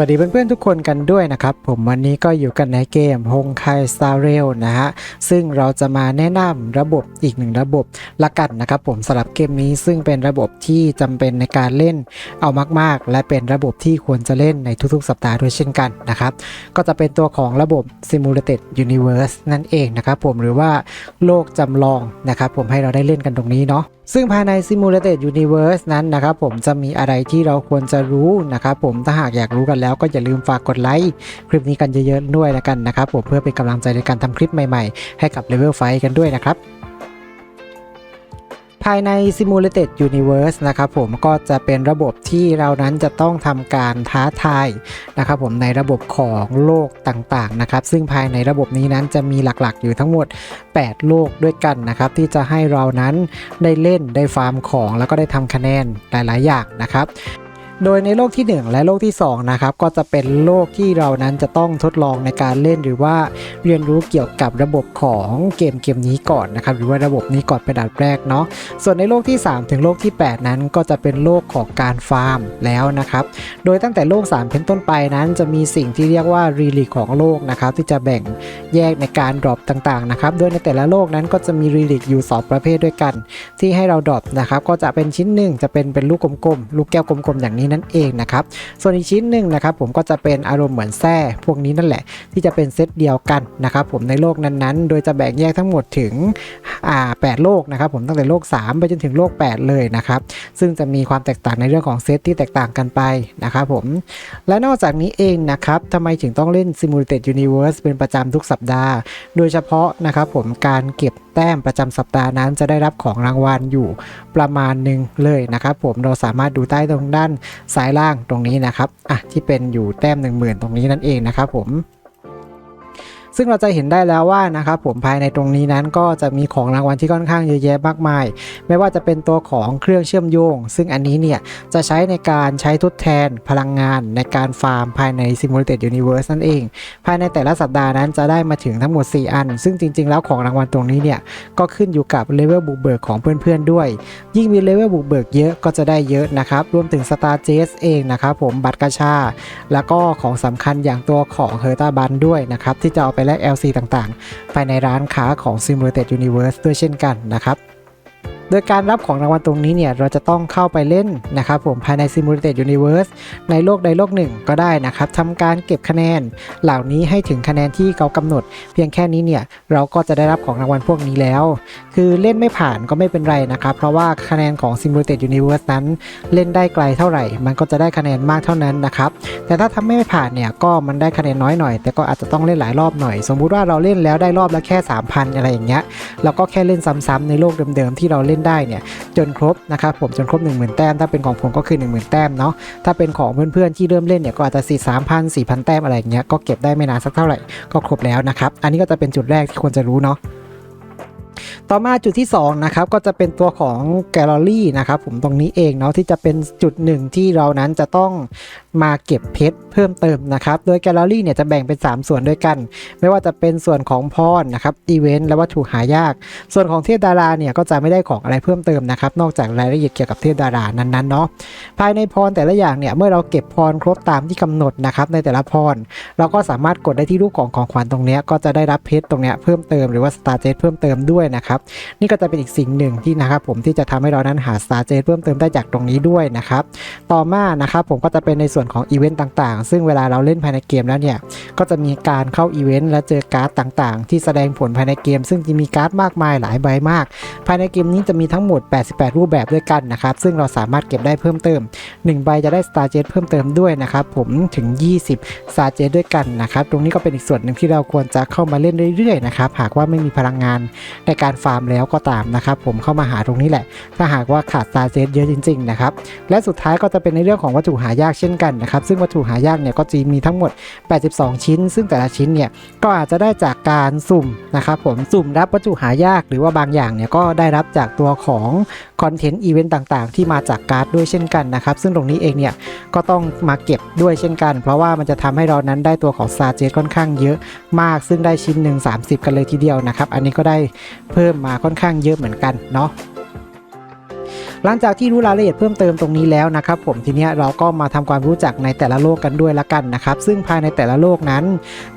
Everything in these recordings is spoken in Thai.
วัสดีเพื่อนๆทุกคนกันด้วยนะครับ ผมวันนี้ก็อยู่กันในเกม h o n k a i Star Rail นะฮะซึ่งเราจะมาแนะนำระบบอีกหนึ่งระบบละกันนะครับผมสำหรับเกมนี้ซึ่งเป็นระบบที่จำเป็นในการเล่นเอามากๆ และเป็นระบบที่ควรจะเล่นในทุกๆ สัปดาห์ด้วยเช่นกันนะครับก็จะเป็นตัวของระบบ Simulated Universe นั่นเองนะครับผมหรือว่าโลกจำลองนะครับผมให้เราได้เล่นกันตรงนี้เนาะ ซึ่งภายใน Simulated Universe นั้นนะครับผมจะมีอะไรที่เราควรจะรู้นะครับผมถ้าหากอยากรู้กันแล้วก็อย่าลืมฝากกดไลค์คลิปนี้กันเยอะๆด้วยแล้วกันนะครับผมเพื่อเป็นกำลังใจในการทำคลิปใหม่ๆ ให้กับ Level 5กันด้วยนะครับ ภายใน Simulated Universe นะครับผมก็จะเป็นระบบที่เรานั้นจะต้องทำการท้าทายนะครับผมในระบบของโลกต่างๆนะครับ ซึ่งภายในระบบนี้นั้นจะมีหลักๆ อยู่ทั้งหมด 8 โลกด้วยกันนะครับที่จะให้เรานั้นได้เล่นได้ฟาร์มของแล้วก็ได้ทำคะแนนหลายๆ อย่างนะครับ โดยในโลกที่ 1 และโลกที่2นะครับก็จะเป็นโลกที่เรานั้นจะต้องทดลองในการเล่นหรือว่าเรียนรู้เกี่ยวกับระบบของเกมเกมนี้ก่อนนะครับหรือว่าระบบนี้ก่อนเป็นอันดับแรกเนาะส่วนในโลกที่ 3 ถึงโลกที่ 8 นั้นก็จะเป็นโลกของการฟาร์มแล้วนะครับโดยตั้งแต่โลก 3 เป็นต้นไปนั้นจะมีสิ่งที่เรียกว่ารีลิกของโลกนะครับที่จะแบ่งแยกในการดรอปต่างๆนะครับโดยในแต่ละโลกนั้นก็จะมีรีลิกอยู่ 2 ประเภทด้วยกัน ที่ให้เราดรอปนะครับก็จะเป็นชิ้นหนึ่งจะเป็นเป็นลูกกลมๆลูกแก้วกลมๆอย่างนี้นั่นเองนะครับ ส่วนอีกชิ้นหนึ่งนะครับผมก็จะเป็นอารมณ์เหมือนแส้พวกนี้นั่นแหละ ที่จะเป็นเซตเดียวกันนะครับผมในโลกนั้นๆ โดยจะแบ่งแยกทั้งหมดถึงอ่าแโลกนะครับผมตั้งแต่โลก 3 ไปจนถึงโลก 8 เลยนะครับซึ่งจะมีความแตกต่างในเรื่องของเซตที่แตกต่างกันไปนะครับผมและนอกจากนี้เองนะครับทำไมถึงต้องเล่น Simulated Universe เป็นประจำทุกสัปดาห์ โดยเฉพาะนะครับผมการเก็บแต้มประจำสัปดาห์นั้นจะได้รับของรางวัลอยู่ประมาณหนึ่งเลยนะครับผมเราสามารถดูใต้ตรงด้านซ้ายล่างตรงนี้นะครับอะที่เป็นอยู่แต้ม 1 0,000 ตรงนี้นั่นเองนะครับผม ซึ่งเราจะเห็นได้แล้วว่านะครับผมภายในตรงนี้นั้นก็จะมีของรางวัลที่ค่อนข้างเยอะแยะมากมาย ไม่ว่าจะเป็นตัวของเครื่องเชื่อมโยง ซึ่งอันนี้เนี่ยจะใช้ในการใช้ทดแทนพลังงานในการฟาร์มภายใน Simulated Universe นั่นเอง ภายในแต่ละสัปดาห์นั้นจะได้มาถึงทั้งหมด 4 อัน ซึ่งจริง ๆ แล้วของรางวัลตรงนี้เนี่ยก็ขึ้นอยู่กับเลเวลบุกเบิกของเพื่อนๆด้วย ยิ่งมีเลเวลบุกเบิกเยอะก็จะได้เยอะนะครับรวมถึง Star j e s เองนะครับผมบัตรกาชา แล้วก็ของสำคัญอย่างตัวของเฮอร์ตาบันด้วยนะครับที่จะเอาไปและ LC ต่างๆ ภายในร้านค้าของ Simulated Universe ด้วยเช่นกันนะครับ โดยการรับของรางวัลตรงนี้เนี่ยเราจะต้องเข้าไปเล่นนะครับผมภายใน Simulated Universe ในโลกใดโลกหนึ่งก็ได้นะครับทำการเก็บคะแนน เหล่านี้ให้ถึงคะแนนที่เขากำหนด เพียงแค่นี้เนี่ยเราก็จะได้รับของรางวัลพวกนี้แล้ว คือเล่นไม่ผ่านก็ไม่เป็นไรนะครับ เพราะว่าคะแนนของ Simulated Universe นั้น เล่นได้ไกลเท่าไหร่ มันก็จะได้คะแนนมากเท่านั้นนะครับแต่ถ้าทำไม่ผ่านเนี่ยก็มันได้คะแนนน้อยหน่อย แต่ก็อาจจะต้องเล่นหลายรอบหน่อย สมมุติว่าเราเล่นแล้วได้รอบละแค่ 3,000 อะไรอย่างเงี้ยเราก็แค่เล่นซ้ำๆในโลกเดิมๆที่เราเล่นได้เนี่ยจนครบนะครับผมจนครบ 10,000 แต้ม ถ้าเป็นของผมก็คือ 10,000 แต้มเนาะถ้าเป็นของเพื่อนๆที่เริ่มเล่นเนี่ยก็อาจจะสี่สามพันสี่พันแต้มอะไรเงี้ยก็เก็บได้ไม่นานสักเท่าไหร่ก็ครบแล้วนะครับอันนี้ก็จะเป็นจุดแรกที่ควรจะรู้เนาะ ต่อมาจุดที่2นะครับก็จะเป็นตัวของแกลเลอรี่นะครับผมตรงนี้เองเนาะที่จะเป็นจุดหนึ่งที่เรานั้นจะต้องมาเก็บเพชรเพิ่มเติมนะครับ โดยแกลเลอรี่เนี่ยจะแบ่งเป็น 3 ส่วนด้วยกัน ไม่ว่าจะเป็นส่วนของพรนะครับอีเวนต์และวัตถุหายาก ส่วนของเทพดาราเนี่ยก็จะไม่ได้ของอะไรเพิ่มเติมนะครับนอกจากรายละเอียดเกี่ยวกับเทพดารานั้นๆเนาะภายในพรแต่ละอย่างเนี่ยเมื่อเราเก็บพรครบตามที่กำหนดนะครับในแต่ละพรเราก็สามารถกดได้ที่รูปของของขวัญตรงนี้ก็จะได้รับเพชรตรงนี้เพิ่มเติมหรือว่าสตาร์เจเพิ่มเติมด้วยนะครับนี่ก็จะเป็นอีกสิ่งหนึ่งที่นะครับผมที่จะทำให้เรานั้นหาสตาร์เจเพิ่มเติมได้จากตรงนี้ด้วยนะครับต่อมานะครับผมก็จะเป็นในส่วนของอีเวนต์ต่างๆ ซึ่งเวลาเราเล่นภายในเกมแล้วเนี่ยก็จะมีการเข้าอีเวนต์และเจอการ์ดต่างๆ ที่แสดงผลภายในเกม ซึ่งจะมีการ์ดมากมายหลายใบมาก ภายในเกมนี้จะมีทั้งหมด 88 รูปแบบด้วยกันนะครับซึ่งเราสามารถเก็บได้เพิ่มเติม 1 ใบจะได้สตาร์เจเพิ่มเติมด้วยนะครับผมถึง 20สตาร์เจด้วยกันนะครับตรงนี้ก็เป็นอีกส่วนหนึ่งที่เราควรจะเข้ามาเล่นเรื่อยๆนะครับหากว่าไม่มีพลังงานในการฟาร์มแล้วก็ตามนะครับผมเข้ามาหาตรงนี้แหละ ถ้าหากว่าขาดสตาเซตเยอะจริงๆนะครับและสุดท้ายก็จะเป็นในเรื่องของวัตถุหายากเช่นกันนะครับซึ่งวัตถุหายากเนี่ยก็จะมีทั้งหมด 82 ชิ้น ซึ่งแต่ละชิ้นเนี่ยก็อาจจะได้จากการสุ่มนะครับผมสุ่มรับวัตถุหายากหรือว่าบางอย่างเนี่ยก็ได้รับจากตัวของ คอนเทนต์อีเวนต์ต่างๆ ที่มาจากการ์ดด้วยเช่นกันนะครับ ซึ่งตรงนี้เองเนี่ยก็ต้องมาเก็บด้วยเช่นกัน เพราะว่ามันจะทำให้เรานั้นได้ตัวของซาเจตค่อนข้างเยอะมาก ซึ่งได้ชิ้นหนึ่ง30 กันเลยทีเดียวนะครับ อันนี้ก็ได้เพิ่มมาค่อนข้างเยอะเหมือนกันเนาะ หลังจากที่รู้รายละเอียดเพิ่มเติมตรงนี้แล้วนะครับผมทีนี้เราก็มาทำความรู้จักในแต่ละโลกกันด้วยละกันนะครับ ซึ่งภายในแต่ละโลกนั้น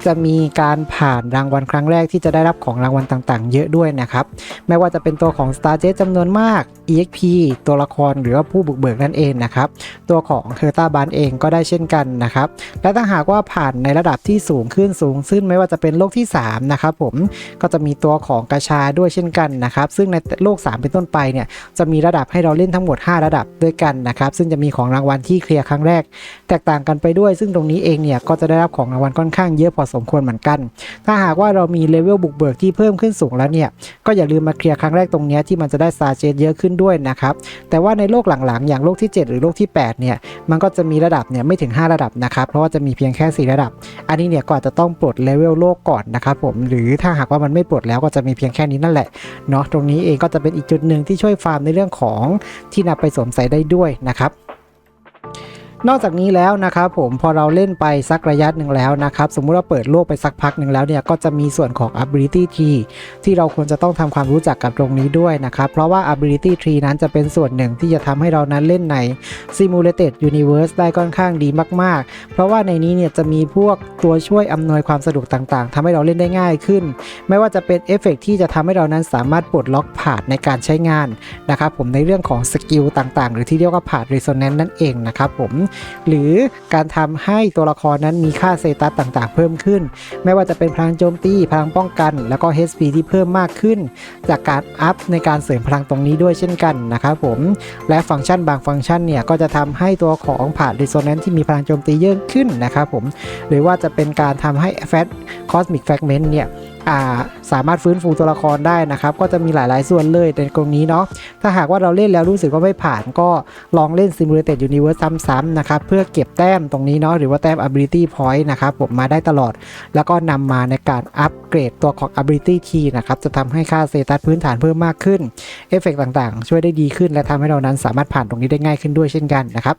จะมีการผ่านรางวัลครั้งแรกที่จะได้รับของรางวัลต่างๆ เยอะด้วยนะครับ ไม่ว่าจะเป็นตัวของ Star Jet จำนวนมาก EXP ตัวละครหรือว่าผู้บุกเบิกนั่นเองนะครับ ตัวของเคอร์ตาบานเองก็ได้เช่นกันนะครับ และถ้าหากว่าผ่านในระดับที่สูงขึ้นสูงขึ้นไม่ว่าจะเป็นโลกที่ 3 นะครับผมก็จะมีตัวของกระชาด้วยเช่นกันนะครับ ซึ่งในโลก 3 เป็นต้นไปเนี่ยจะมีระดับให้เราเล่นทั้งหมด 5 ระดับด้วยกันนะครับซึ่งจะมีของรางวัลที่เคลียร์ครั้งแรก แตกต่างกันไปด้วย ซึ่งตรงนี้เองเนี่ยก็จะได้รับของรางวัลค่อนข้างเยอะพอสมควรเหมือนกัน ถ้าหากว่าเรามีเลเวลบุกเบิกที่เพิ่มขึ้นสูงแล้วเนี่ยก็อย่าลืมมาเคลียร์ครั้งแรกตรงนี้ที่มันจะได้ซาเจนเยอะขึ้นด้วยนะครับแต่ว่าในโลกหลังๆ อย่างโลกที่ 7 หรือโลกที่8เนี่ยมันก็จะมีระดับเนี่ยไม่ถึง 5 ระดับนะครับเพราะว่าจะมีเพียงแค่ 4 ระดับ อันนี้เนี่ยก็อาจจะต้องปลดเลเวลโลกก่อนนะครับผมหรือถ้าหากว่ามันไม่ปลดแล้วก็จะมีเพียงแค่นี้นั่นแหละเนาะตรงนี้เองก็จะเป็นอีกจุดหนึ่งที่ช่วยฟาร์มในเรื่องของที่นำไปสวมใส่ได้ด้วยนะครับ นอกจากนี้แล้วนะครับผมพอเราเล่นไปสักระยะหนึ่งแล้วนะครับ สมมุติว่าเปิดโลกไปสักพักหนึ่งแล้วเนี่ยก็จะมีส่วนของ ability tree ที่เราควรจะต้องทำความรู้จักกับตรงนี้ด้วยนะครับ เพราะว่า ability tree นั้นจะเป็นส่วนหนึ่งที่จะทำให้เรานั้นเล่นใน simulated universe ได้ค่อนข้างดีมาก ๆ เพราะว่าในนี้เนี่ยจะมีพวกตัวช่วยอำนวยความสะดวกต่างๆทำให้เราเล่นได้ง่ายขึ้น ไม่ว่าจะเป็นเอฟเฟกต์ที่จะทำให้เรานั้นสามารถปลดล็อกผ่านในการใช้งานนะครับผมในเรื่องของสกิลต่างๆ หรือที่เรียกว่าผ่าน resonance นั่นเองนะครับผมหรือการทำให้ตัวละครนั้นมีค่าเซตัสต่างๆ เพิ่มขึ้น ไม่ว่าจะเป็นพลังโจมตีพลังป้องกัน แล้วก็ HP ที่เพิ่มมากขึ้น จากการอัพในการเสริมพลังตรงนี้ด้วยเช่นกันนะครับผมและฟังก์ชันบางฟังก์ชันเนี่ยก็จะทำให้ตัวของผ่าน Resonance ที่มีพลังโจมตีเยอะขึ้นนะครับผมหรือว่าจะเป็นการทำให้ Fat Cosmic Fragment เนี่ยสามารถฟื้นฟูตัวละครได้นะครับ ก็จะมีหลายๆ ส่วนเลยในตรงนี้เนาะถ้าหากว่าเราเล่นแล้วรู้สึกว่าไม่ผ่านก็ลองเล่น Simulated Universe ซ้ำๆนะครับเพื่อเก็บแต้มตรงนี้เนาะหรือว่าแต้ม Ability Point นะครับผมมาได้ตลอด แล้วก็นำมาในการอัปเกรดตัวของ Ability Key นะครับจะทำให้ค่าเซตัสพื้นฐานเพิ่มมากขึ้นเอฟเฟกต่างๆ ช่วยได้ดีขึ้นและทำให้เรานั้นสามารถผ่านตรงนี้ได้ง่ายขึ้นด้วยเช่นกันนะครับ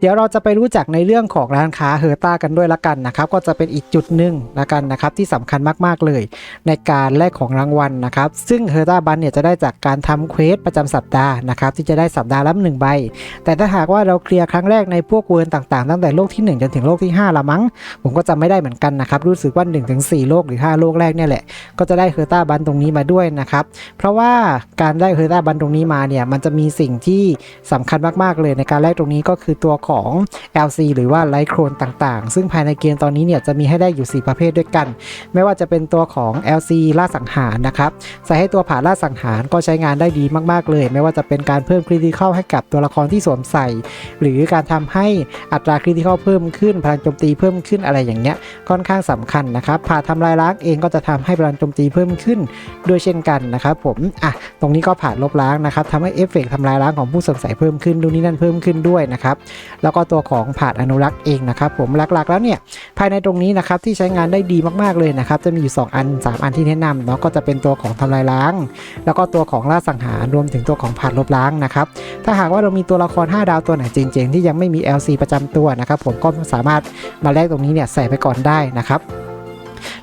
เดี๋ยวเราจะไปรู้จักในเรื่องของร้านค้าเฮอร์ต้ากันด้วยละกันนะครับ ก็จะเป็นอีกจุดหนึ่งละกันนะครับ ที่สำคัญมากๆเลย ในการแลกของรางวัลนะครับ ซึ่งเฮอร์ต้าบันเนี่ยจะได้จากการทำเควสประจำสัปดาห์นะครับ ที่จะได้สัปดาห์ละหนึ่งใบ แต่ถ้าหากว่าเราเคลียร์ครั้งแรกในพวกเวิร์นต่างๆ ตั้งแต่โลกที่ 1 จนถึงโลกที่ 5 ละมั้ง ผมก็จำไม่ได้เหมือนกันนะครับ รู้สึกว่า1-4โลกหรือ 5 โลกแรกเนี่ยแหละ ก็จะได้เฮอร์ต้าบันตรงนี้มาด้วยนะครับ เพราะว่าการได้เฮอร์ต้าบันตรงนี้มาเนี่ยมันจะมีสิ่งที่สำคัญมากๆเลยในการแลกตรงนี้ก็คือตัวของ LC หรือว่าไลท์โครนต่างๆ ซึ่งภายในเกมตอนนี้เนี่ยจะมีให้ได้อยู่ 4 ประเภทด้วยกัน ไม่ว่าจะเป็นตัวของ LC ล่าสังหารนะครับใส่ให้ตัวผ่านล่าสังหารก็ใช้งานได้ดีมากๆเลย ไม่ว่าจะเป็นการเพิ่มคริติคอลให้กับตัวละครที่สวมใส่ หรือการทำให้อัตราคริติคอลเพิ่มขึ้นพลังโจมตีเพิ่มขึ้นอะไรอย่างเงี้ยค่อนข้างสำคัญนะครับผ่าทำลายล้างเองก็จะทำให้พลังโจมตีเพิ่มขึ้นด้วยเช่นกันนะครับผมอะตรงนี้ก็ผ่านลบล้างนะครับทำให้เอฟเฟกต์ทำลายล้างของผู้สวมใส่เพิ่มขึ้นดูนี่นั่นเพิ่มขึ้นด้วยนะครับแล้วก็ตัวของผาดอนุรักษ์เองนะครับผมหลักๆแล้วเนี่ยภายในตรงนี้นะครับที่ใช้งานได้ดีมากๆเลยนะครับจะมีอยู่ 2 อัน 3 อันที่แนะนำเนาะก็จะเป็นตัวของทำลายล้าง แล้วก็ตัวของล่าสังหารรวมถึงตัวของผาดลบล้างนะครับถ้าหากว่าเรามีตัวละคร 5 ดาวตัวไหนเจ๋งๆที่ยังไม่มี LC ประจำตัวนะครับผมก็สามารถมาแลกตรงนี้เนี่ยใส่ไปก่อนได้นะครับ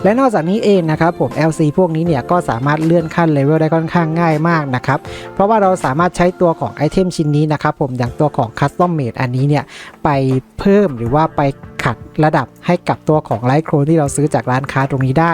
และนอกจากนี้เองนะครับผม LC พวกนี้เนี่ยก็สามารถเลื่อนขั้นเลเวลได้ค่อนข้างง่ายมากนะครับ เพราะว่าเราสามารถใช้ตัวของไอเทมชิ้นนี้นะครับผมอย่างตัวของ Custom Made อันนี้เนี่ยไปเพิ่มหรือว่าไป ขัดระดับให้กับตัวของไลท์โครนที่เราซื้อจากร้านค้าตรงนี้ได้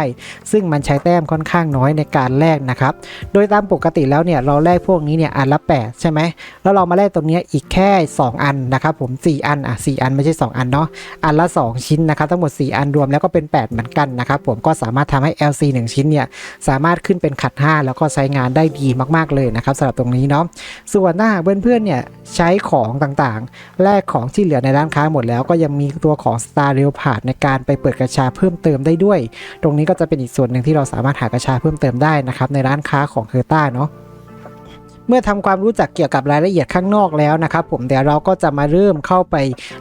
ซึ่งมันใช้แต้มค่อนข้างน้อยในการแลกนะครับ โดยตามปกติแล้วเนี่ยเราแลกพวกนี้เนี่ยอันละ 8 ใช่ไหมแล้วเรามาแลกตรงเนี้ยอีกแค่ 2 อันนะครับผม 4 อันอะ4อันไม่ใช่ 2 อันเนาะอันละ 2 ชิ้นนะครับทั้งหมด 4 อันรวมแล้วก็เป็น 8 เหมือนกันนะครับผมก็สามารถทำให้ LC 1 ชิ้นเนี่ยสามารถขึ้นเป็นขัด 5 แล้วก็ใช้งานได้ดีมากๆเลยนะครับสำหรับตรงนี้เนาะส่วนถ้าหากเพื่อนๆเนี่ยใช้ของต่างๆ แลกของที่เหลือในร้านค้าหมดแล้วก็ยังมีตัวของ Star r e a l p a d ในการไปเปิดกระชาเพิ่มเติมได้ด้วย ตรงนี้ก็จะเป็นอีกส่วนหนึ่งที่เราสามารถหากระชาเพิ่มเติมได้นะครับในร้านค้าของเคอร์ต้าเนาะ มื่อทำความรู้จักเกี่ยวกับรายละเอียดข้างนอกแล้วนะครับผมเดี๋ยวเราก็จะมาเริ่มเข้าไป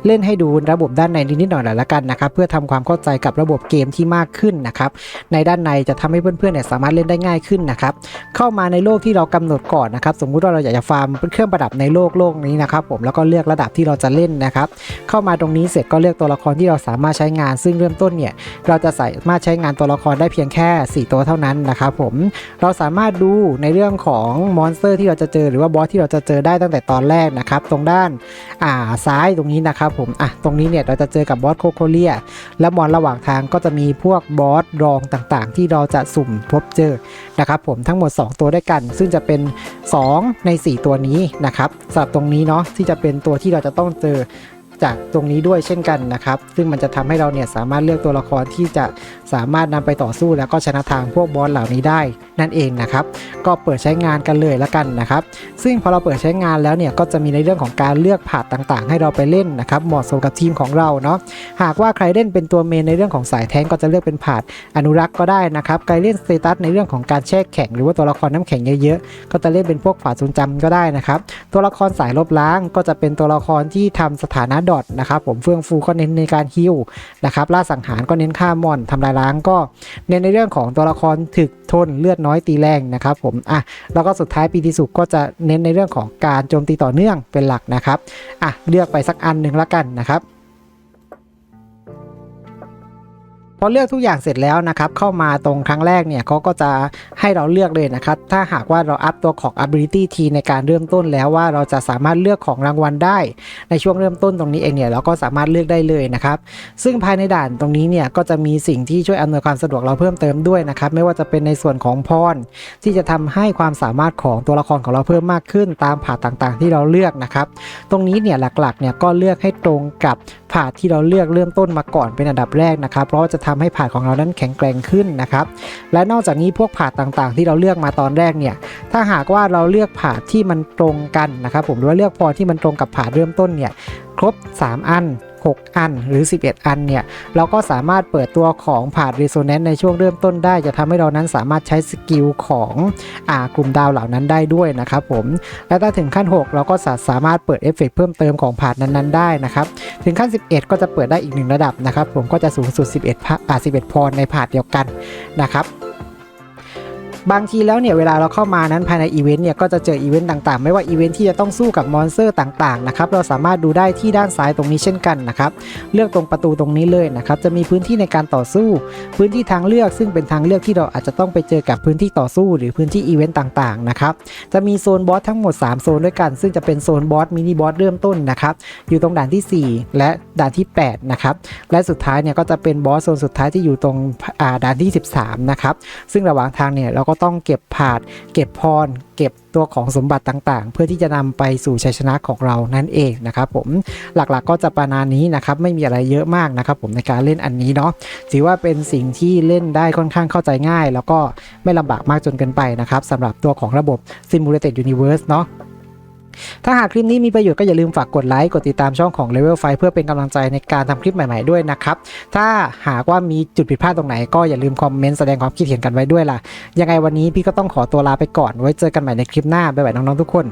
เล่นให้ดูระบบด้านในนิดหน่อยละกันนะครับเพื่อทำความเข้าใจกับระบบเกมที่มากขึ้นนะครับในด้านในจะทำให้เพื่อนๆเนี่ยสามารถเล่นได้ง่ายขึ้นนะครับเข้ามาในโลกที่เรากำหนดก่อนนะครับสมมุติว่าเราอยากจะฟาร์มเครื่องประดับในโลกโลกนี้นะครับผมแล้วก็เลือกระดับที่เราจะเล่นนะครับเข้ามาตรงนี้เสร็จก็เลือกตัวละครที่เราสามารถใช้งาน ซึ่งเริ่มต้นเนี่ยเราจะสามารถใช้งานตัวละครได้เพียงแค่ 4 ตัวเท่านั้นนะครับผมเราสามารถดูในเรื่องของมอนสเตอร์ที่เราจะเจอหรือว่าบอสที่เราจะเจอได้ตั้งแต่ตอนแรกนะครับ ตรงด้านอ่าซ้ายตรงนี้นะครับผมอะตรงนี้เนี่ยเราจะเจอกับบอสโคโคเลียและมอนระหว่างทางก็จะมีพวกบอสรองต่างๆ ที่เราจะสุ่มพบเจอนะครับผมทั้งหมด 2 ตัวด้วยกัน ซึ่งจะเป็น 2 ใน 4 ตัวนี้นะครับสำหรับตรงนี้เนาะที่จะเป็นตัวที่เราจะต้องเจอ จากตรงนี้ด้วยเช่นกันนะครับ ซึ่งมันจะทำให้เราเนี่ยสามารถเลือกตัวละครที่จะสามารถนำไปต่อสู้แล้วก็ชนะทางพวกบอสเหล่านี้ได้นั่นเองนะครับ ก็เปิดใช้งานกันเลยละกันนะครับ ซึ่งพอเราเปิดใช้งานแล้วเนี่ยก็จะมีในเรื่องของการเลือกผาดต่างๆ ให้เราไปเล่นนะครับเหมาะสมกับทีมของเราเนาะหากว่าใครเล่นเป็นตัวเมนในเรื่องของสายแทงก็จะเลือกเป็นผาดอนุรักษ์ก็ได้นะครับใครเล่นสเตตัสในเรื่องของการแช่แข็ง หรือว่าตัวละครน้ำแข็งเยอะๆก็จะเล่นเป็นพวกผาดทรงจำก็ได้นะครับ ตัวละครสายลบล้างก็จะเป็นตัวละครที่ทำสถานะดอทนะครับผมเฟื่องฟูก็เน้นในการฮิวนะครับล่าสังหารก็เน้นฆ่ามอนทำลายล้างก็เน้นในเรื่องของตัวละครถึกทนเลือดน้อยตีแรงนะครับผมอะแล้วก็สุดท้ายปีที่สุดก็จะเน้นในเรื่องของการโจมตีต่อเนื่องเป็นหลักนะครับอะเลือกไปสักอันหนึ่งละกันนะครับ พอเลือกทุกอย่างเสร็จแล้วนะครับเข้ามาตรงครั้งแรกเนี่ยเขาก็จะให้เราเลือกเลยนะครับ ถ้าหากว่าเราอัพตัวของ ability T ในการเริ่มต้นแล้วว่าเราจะสามารถเลือกของรางวัลได้ ในช่วงเริ่มต้นตรงนี้เองเนี่ยเราก็สามารถเลือกได้เลยนะครับ ซึ่งภายในด่านตรงนี้เนี่ยก็จะมีสิ่งที่ช่วยอำนวยความสะดวกเราเพิ่มเติมด้วยนะครับไม่ว่าจะเป็นในส่วนของพร ที่จะทำให้ความสามารถของตัวละครของเราเพิ่มมากขึ้น ตามผาต่างๆ ที่เราเลือกนะครับ ตรงนี้เนี่ยหลักๆเนี่ยก็เลือกให้ตรงกับ ผาดที่เราเลือกเริ่มต้นมาก่อนเป็นอันดับแรกนะครับ เพราะว่าจะทำให้ผาดของเรานั้นแข็งแกร่งขึ้นนะครับ และนอกจากนี้พวกผาดต่างๆ ที่เราเลือกมาตอนแรกเนี่ย ถ้าหากว่าเราเลือกผาดที่มันตรงกันนะครับ ผมหรือว่าเลือกพอที่มันตรงกับผาดเริ่มต้นเนี่ย ครบ 3 อัน 6 อันหรือ 11 อันเนี่ย เราก็สามารถเปิดตัวของผาด Resonance ในช่วงเริ่มต้นได้ จะทำให้เรานั้นสามารถใช้สกิลของอ่ากลุ่มดาวเหล่านั้นได้ด้วยนะครับผม และถ้าถึงขั้น 6 เราก็สามารถเปิดเอฟเฟกต์เพิ่มเติมของผาดนั้นๆได้นะครับ ถึงขั้น 11 ก็จะเปิดได้อีกหนึ่งระดับนะครับ ผมก็จะสูงสุด 11พอ่า11 พรในผาดเดียวกันนะครับ บางทีแล้วเนี่ยเวลาเราเข้ามานั้นภายในอีเวนต์เนี่ยก็จะเจออีเวนต์ต่างๆ ไม่ว่าอีเวนต์ที่จะต้องสู้กับมอนสเตอร์ต่างๆนะครับเราสามารถดูได้ที่ด้านซ้ายตรงนี้เช่นกันนะครับเลือกตรงประตูตรงนี้เลยนะครับจะมีพื้นที่ในการต่อสู้ พื้นที่ทางเลือกซึ่งเป็นทางเลือกที่เราอาจจะต้องไปเจอกับพื้นที่ต่อสู้ หรือพื้นที่อีเวนต์ต่างๆนะครับจะมีโซนบอสทั้งหมด 3 โซนด้วยกัน ซึ่งจะเป็นโซนบอสมินิบอสเริ่มต้นนะครับอยู่ตรงด่านทีสี่4 และด่านที่8นะครับและสุดท้ายเนี่ยก็จะเป็นบอสโซนสุดท้ายที่อยู่ตรงด่านที่ 13นะครับซึ่งระหว่างทางเนี่ยเราก็ต้องเก็บผาด เก็บพร เก็บตัวของสมบัติต่างๆ เพื่อที่จะนำไปสู่ชัยชนะของเรานั่นเองนะครับผมหลักๆก็จะประมาณนี้นะครับไม่มีอะไรเยอะมากนะครับผมในการเล่นอันนี้เนาะถือว่าเป็นสิ่งที่เล่นได้ค่อนข้างเข้าใจง่าย แล้วก็ไม่ลำบากมากจนเกินไปนะครับสำหรับตัวของระบบ Simulated Universe เนาะ ถ้าหากคลิปนี้มีประโยชน์ก็อย่าลืมฝากกดไลค์กดติดตามช่องของ Level 5 เพื่อเป็นกำลังใจในการทำคลิปใหม่ ๆด้วยนะครับ ถ้าหากว่ามีจุดผิดพลาดตรงไหนก็อย่าลืมคอมเมนต์แสดงความคิดเห็นกันไว้ด้วยล่ะ ยังไงวันนี้พี่ก็ต้องขอตัวลาไปก่อนไว้เจอกันใหม่ในคลิปหน้าบ๊ายบายน้องๆทุกคน